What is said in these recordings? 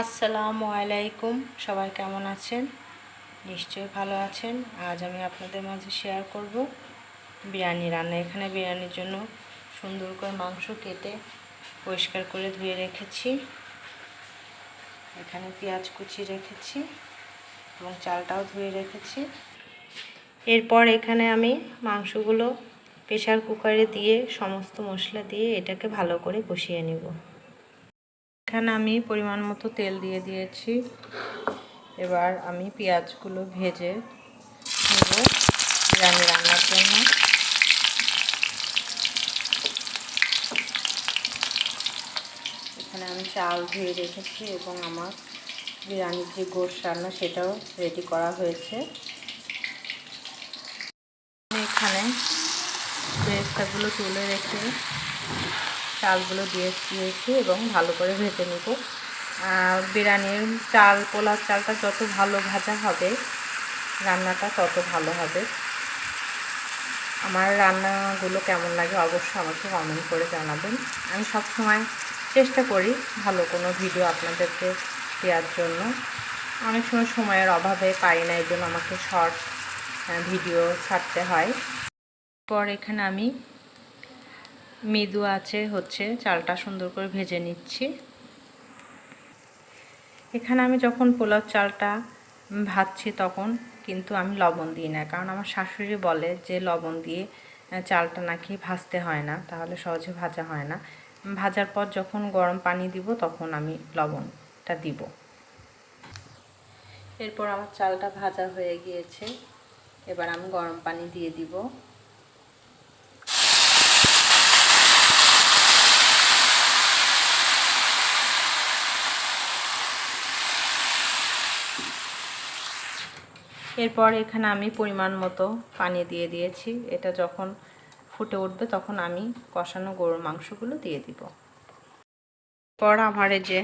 আসসালামু আলাইকুম। সবাই কেমন আছেন? নিশ্চয়ই ভালো আছেন। আজ আমি আপনাদের মাঝে শেয়ার করব বিরিয়ানি রান্না। এখানে বিরিয়ানির জন্য সুন্দর করে মাংস কেটে পরিষ্কার করে ধুয়ে রেখেছি। এখানে পেঁয়াজ কুচি রেখেছি এবং চালটাও ধুয়ে রেখেছি। এরপর এখানে আমি মাংসগুলো প্রেশার কুকারে দিয়ে সমস্ত মশলা দিয়ে এটাকে ভালো করে কষিয়ে নেব। এখানে আমি পরিমাণ মতো তেল দিয়ে দিয়েছি। এবার আমি পেঁয়াজগুলো ভেজে নেব বিরিয়ানি রান্নার জন্য। এখানে আমি চাল ধুয়ে রেখেছি এবং আমার বিরিয়ানির যে গোশ রান্না, সেটাও রেডি করা হয়েছে। এখানে পেস্তাগুলো তুলে রেখে চালগুলো দিয়ে দিয়েছি এবং ভালো করে ভেজে নেব। বিরিয়ানির চাল পোলার চালটা যত ভালো ভাজা হবে, রান্নাটা তত ভালো হবে। আমার রান্নাগুলো কেমন লাগে অবশ্যই আমাকে কমেন্ট করে জানাবেন। আমি সব সময় চেষ্টা করি ভালো কোনো ভিডিও আপনাদেরকে দেওয়ার জন্য। অনেক সময় সময়ের অভাবে পাই না, এই জন্য আমাকে শর্ট ভিডিও ছাড়তে হয়। পর এখানে আমি মৃদু আছে, হচ্ছে চালটা সুন্দর করে ভেজে নিচ্ছি। এখানে আমি যখন পোলাও চালটা ভাজছি তখন কিন্তু আমি লবণ দিই না, কারণ আমার শাশুড়ি বলে যে লবণ দিয়ে চালটা নাকি ভাজতে হয় না, তাহলে সহজে ভাজা হয় না। ভাজার পর যখন গরম পানি দিব তখন আমি লবণটা দিব। এরপর আমার চালটা ভাজা হয়ে গিয়েছে, এবার আমি গরম পানি দিয়ে দিব। এরপর এখানে আমি পরিমাণ মতো পানি দিয়ে দিয়েছি। এটা যখন ফুটে উঠবে তখন আমি কষানো গরুর মাংসগুলো দিয়ে দিব। পর আমার এই যে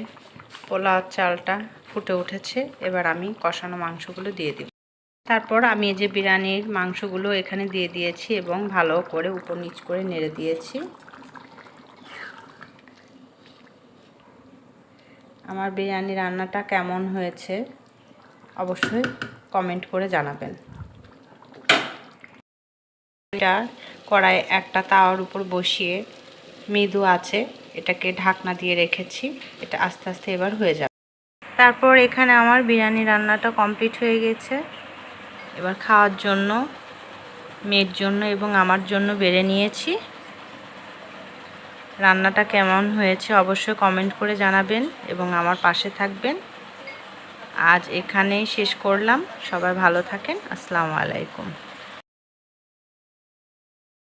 পোলাও চালটা ফুটে উঠেছে, এবার আমি কষানো মাংসগুলো দিয়ে দিব। তারপর আমি এই যে বিরিয়ানির মাংসগুলো এখানে দিয়ে দিয়েছি এবং ভালো করে উপর নিচ করে নেড়ে দিয়েছি। আমার বিরিয়ানি রান্নাটা কেমন হয়েছে অবশ্যই কমেন্ট করে জানাবেন। এটা একটা তাওয়ার উপর বসিয়ে মৃদু আছে, এটাকে ঢাকনা দিয়ে রেখেছি, এটা আস্তে আস্তে এবার হয়ে যাবে। তারপর এখানে আমার বিরিয়ানি রান্নাটা কমপ্লিট হয়ে গেছে। এবার খাওয়ার জন্য, মেয়ের জন্য এবং আমার জন্য বেড়ে নিয়েছি। রান্নাটা কেমন হয়েছে অবশ্যই কমেন্ট করে জানাবেন এবং আমার পাশে থাকবেন। আজ এখানেই শেষ করলাম। সবাই ভালো থাকেন। আসসালামু আলাইকুম।